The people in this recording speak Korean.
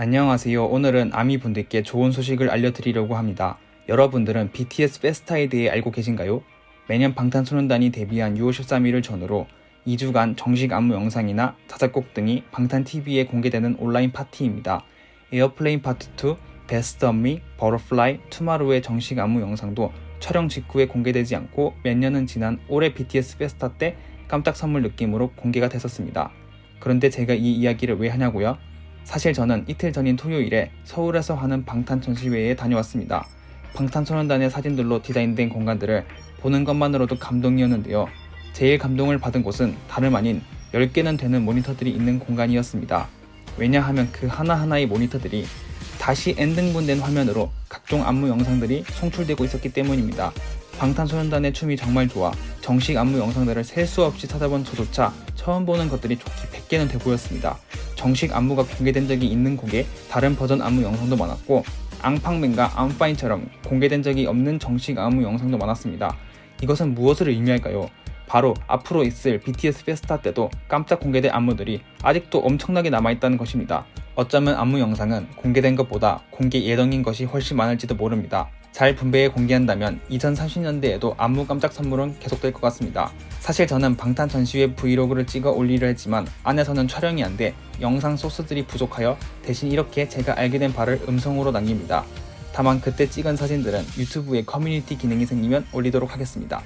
안녕하세요. 오늘은 아미 분들께 좋은 소식을 알려드리려고 합니다. 여러분들은 BTS 페스타에 대해 알고 계신가요? 매년 방탄소년단이 데뷔한 6월 13일을 전후로 2주간 정식 안무 영상이나 자작곡 등이 방탄TV에 공개되는 온라인 파티입니다. 에어플레인 파트 2, 베스트 언미, 버터플라이, 투마로우의 정식 안무 영상도 촬영 직후에 공개되지 않고 몇 년은 지난 올해 BTS 페스타 때 깜짝 선물 느낌으로 공개가 됐었습니다. 그런데 제가 이 이야기를 왜 하냐고요? 사실 저는 이틀 전인 토요일에 서울에서 하는 방탄 전시회에 다녀왔습니다. 방탄소년단의 사진들로 디자인된 공간들을 보는 것만으로도 감동이었는데요. 제일 감동을 받은 곳은 다름 아닌 10개는 되는 모니터들이 있는 공간이었습니다. 왜냐하면 그 하나하나의 모니터들이 다시 엔등분된 화면으로 각종 안무 영상들이 송출되고 있었기 때문입니다. 방탄소년단의 춤이 정말 좋아 정식 안무 영상들을 셀 수 없이 찾아본 저조차 처음 보는 것들이 좋기 100개는 돼 보였습니다. 정식 안무가 공개된 적이 있는 곡에 다른 버전 안무 영상도 많았고 앙팡맨과 암파인처럼 공개된 적이 없는 정식 안무 영상도 많았습니다. 이것은 무엇을 의미할까요? 바로 앞으로 있을 BTS 페스타 때도 깜짝 공개될 안무들이 아직도 엄청나게 남아있다는 것입니다. 어쩌면 안무 영상은 공개된 것보다 공개 예정인 것이 훨씬 많을지도 모릅니다. 잘 분배해 공개한다면 2030년대에도 안무 깜짝 선물은 계속될 것 같습니다. 사실 저는 방탄 전시회 브이로그를 찍어 올리려 했지만 안에서는 촬영이 안 돼 영상 소스들이 부족하여 대신 이렇게 제가 알게 된 바를 음성으로 남깁니다. 다만 그때 찍은 사진들은 유튜브에 커뮤니티 기능이 생기면 올리도록 하겠습니다.